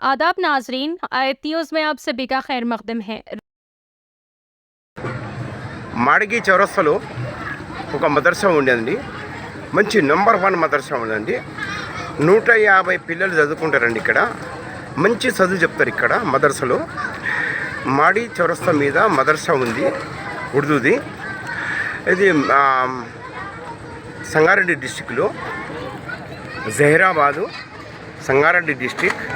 आदाब नाजरीन आयत न्यूज़ में आप सभी का खैर मकदम है మాడిగి చౌరస్తలో ఒక మదర్సా ఉండేదండి మంచి నెంబర్ వన్ మదర్సా ఉందండి నూట యాభై పిల్లలు చదువుకుంటారండి ఇక్కడ మంచి చదువు చెప్తారు ఇక్కడ మదర్సాలో మాడి చౌరస్తా మీద మదర్సా ఉంది ఉర్దూది ఇది ఆ, సంగారెడ్డి డిస్టిక్లో జహీరాబాదు సంగారెడ్డి డిస్టిక్లో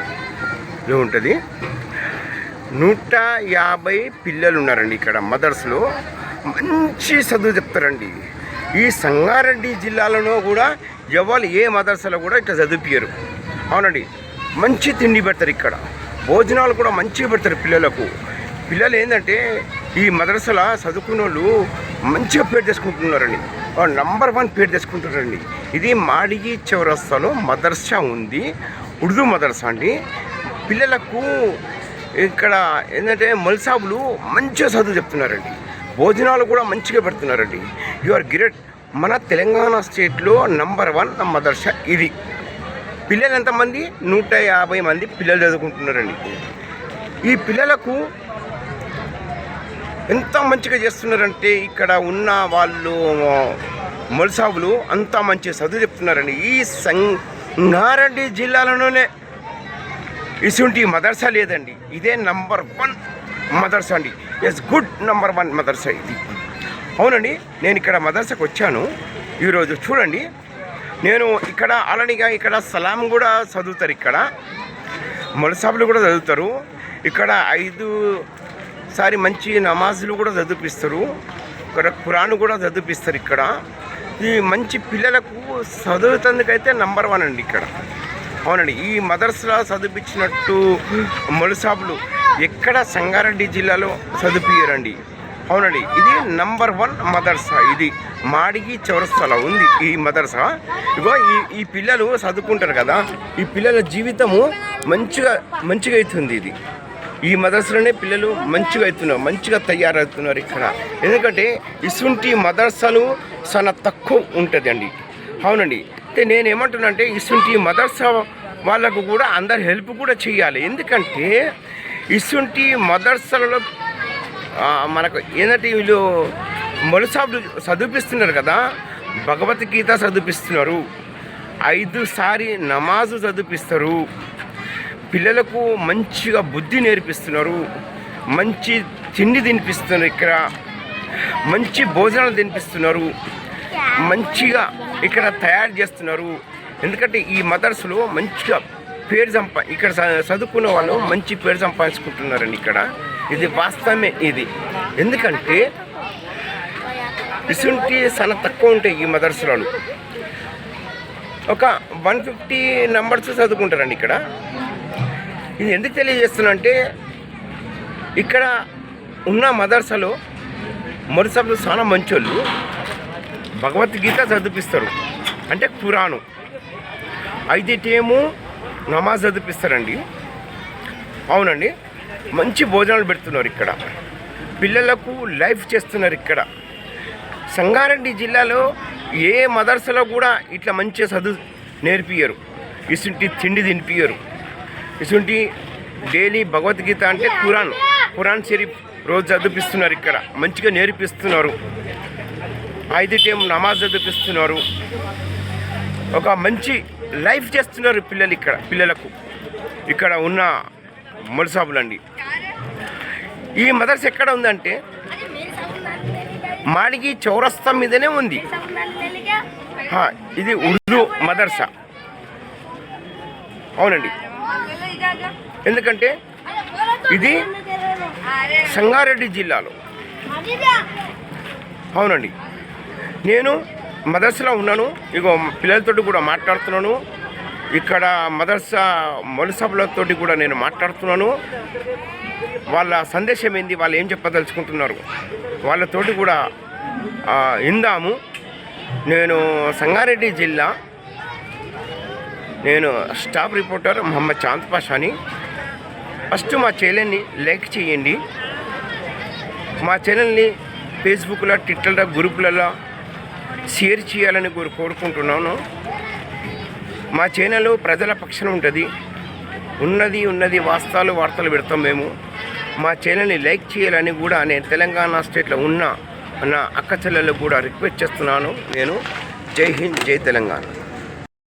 ఉంటుంది. నూట యాభై పిల్లలు ఉన్నారండి ఇక్కడ మదర్స్లో. మంచి చదువు చెప్తారండి. ఈ సంగారెడ్డి జిల్లాలో కూడా ఎవరు ఏ మదర్సాలో కూడా ఇట్లా చదివిపోయారు అవునండి. మంచి తిండి పెడతారు ఇక్కడ. భోజనాలు కూడా మంచిగా పెడతారు పిల్లలకు. పిల్లలు ఏంటంటే ఈ మదర్సాల చదువుకున్న వాళ్ళు మంచిగా పేరు చేసుకుంటున్నారండి నంబర్ వన్ పేరు చేసుకుంటున్నారండి ఇది మాడిగి చౌరస్తాలో మదర్సా ఉంది. ఉర్దూ మదర్సా అండి. పిల్లలకు ఇక్కడ ఏంటంటే మల్సాబులు మంచిగా చదువు చెప్తున్నారండి. భోజనాలు కూడా మంచిగా పెడుతున్నారండి. యు ఆర్ గ్రేట్ మన తెలంగాణ స్టేట్లో నంబర్ వన్ మదర్స ఇది. పిల్లలు ఎంతమంది? నూట యాభై మంది పిల్లలు చదువుకుంటున్నారండి. ఈ పిల్లలకు ఎంత మంచిగా చేస్తున్నారంటే ఇక్కడ ఉన్న వాళ్ళు మొలసాబులు అంత మంచి చదువు చెప్తున్నారండి. ఈ సంగారెడ్డి జిల్లాలోనే ఇసుంటి మదర్సా లేదండి. ఇదే నంబర్ వన్ మదర్సా అండి. ఎస్ గుడ్ నంబర్ వన్ మదర్సా ఇది. అవునండి నేను ఇక్కడ మదర్సాకు వచ్చాను. ఈరోజు చూడండి నేను ఇక్కడ ఆల్రెడీగా ఇక్కడ సలాం కూడా చదువుతారు ఇక్కడ. మొలసాబులు కూడా చదువుతారు. ఇక్కడ ఐదు సారి మంచి నమాజులు కూడా చదివిపిస్తారు. ఇక్కడ ఖురాన్ కూడా చదివిపిస్తారు ఇక్కడ. ఈ మంచి పిల్లలకు చదువుతందుకైతే నంబర్ వన్ అండి ఇక్కడ. అవునండి ఈ మదర్స్లో చదివించినట్టు మొలసాబులు ఎక్కడ సంగారెడ్డి జిల్లాలో చదివియరండి అవునండి ఇది నంబర్ వన్ మదర్సా ఇది మాడిగి చౌరస్తాలో ఉంది ఈ మదర్సా. ఇగో ఈ ఈ పిల్లలు చదువుకుంటారు కదా ఈ పిల్లల జీవితము మంచిగా మంచిగా అవుతుంది ఇది. ఈ మదర్సాలోనే పిల్లలు మంచిగా అవుతున్నారు మంచిగా తయారవుతున్నారు ఇక్కడ. ఎందుకంటే ఇసుంటి మదర్సాలు చాలా తక్కువ ఉంటుందండి. అవునండి అయితే నేను అంటే ఇసుంటి మదర్స్ వాళ్ళకు కూడా అందరు హెల్ప్ కూడా చేయాలి ఎందుకంటే ఇసుంటి మదర్సలలో మనకు ఏంటంటే వీళ్ళు మొలసాబులు చదివిపిస్తున్నారు కదా భగవద్గీత చదివిపిస్తున్నారు. ఐదు సారి నమాజు చదివిపిస్తారు. పిల్లలకు మంచిగా బుద్ధి నేర్పిస్తున్నారు. మంచి తిండి తినిపిస్తున్నారు ఇక్కడ. మంచి భోజనాలు తినిపిస్తున్నారు. మంచిగా ఇక్కడ తయారు చేస్తున్నారు. ఎందుకంటే ఈ మదర్స్లో మంచిగా పేరు సంపా ఇక్కడ చ- చదువుకున్న వాళ్ళు మంచి పేరు సంపాదించుకుంటున్నారండి ఇక్కడ. ఇది వాస్తవమే ఇది. ఎందుకంటే ఇసుంటి చాలా తక్కువ ఉంటాయి ఈ మదర్సులలో. ఒక వన్ ఫిఫ్టీ నెంబర్స్ చదువుకుంటారండి ఇక్కడ. ఇది ఎందుకు తెలియజేస్తున్నా అంటే ఇక్కడ ఉన్న మదర్సలో మరుసభలు చాలా మంచోళ్ళు. భగవద్గీత చదివిపిస్తారు. అంటే ఖురాను. ఐదిటేమో నమాజ్ చదివిపిస్తారండి. అవునండి. మంచి భోజనాలు పెడుతున్నారు ఇక్కడ. పిల్లలకు లైఫ్ చేస్తున్నారు ఇక్కడ. సంగారెడ్డి జిల్లాలో ఏ మదర్సలో కూడా ఇట్లా మంచిగా చదువు నేర్పియరు ఇసుంటి తిండి తినిపియరు ఇసుంటి డైలీ భగవద్గీత అంటే ఖురాన్. ఖురాన్ షరీఫ్ రోజు చదివిపిస్తున్నారు ఇక్కడ. మంచిగా నేర్పిస్తున్నారు. ఐదు టైం నమాజ్ చదివిస్తున్నారు ఒక మంచి లైఫ్ చేస్తున్నారు పిల్లలు ఇక్కడ పిల్లలకు. ఇక్కడ ఉన్న మొలసాబులండి ఈ మదర్స్ ఎక్కడ ఉందంటే మాడిగి చౌరస్తా మీదనే ఉంది. ఇది ఉర్దూ మదర్సా. అవునండి. ఎందుకంటే ఇది సంగారెడ్డి జిల్లాలో. అవునండి. నేను మదర్సాలో ఉన్నాను. ఇగో పిల్లలతోటి కూడా మాట్లాడుతున్నాను. ఇక్కడ మదర్సా మొలసభలతో కూడా నేను మాట్లాడుతున్నాను. వాళ్ళ సందేశం ఏంది? వాళ్ళు ఏం చెప్పదలుచుకుంటున్నారు? వాళ్ళతోటి కూడా ఇందాము నేను సంగారెడ్డి జిల్లా. నేను స్టాఫ్ రిపోర్టర్ మహమ్మద్ చాంద్ పాషాని. ఫస్ట్ మా ఛానల్ని లైక్ చేయండి. మా ఛానల్ని ఫేస్బుక్లో ట్విట్టర్లో గ్రూపులలో షేర్ చేయాలని కోరు కోరుకుంటున్నాను. మా ఛానల్ ప్రజల పక్షం ఉంటుంది. ఉన్నది ఉన్నది వాస్తవాలు వార్తలు పెడతాం మేము. మా ఛానల్ని లైక్ చేయాలని కూడా నేను తెలంగాణ స్టేట్లో ఉన్న నా అక్క చెల్లెలకు కూడా రిక్వెస్ట్ చేస్తున్నాను నేను. జై హింద్ జై తెలంగాణ.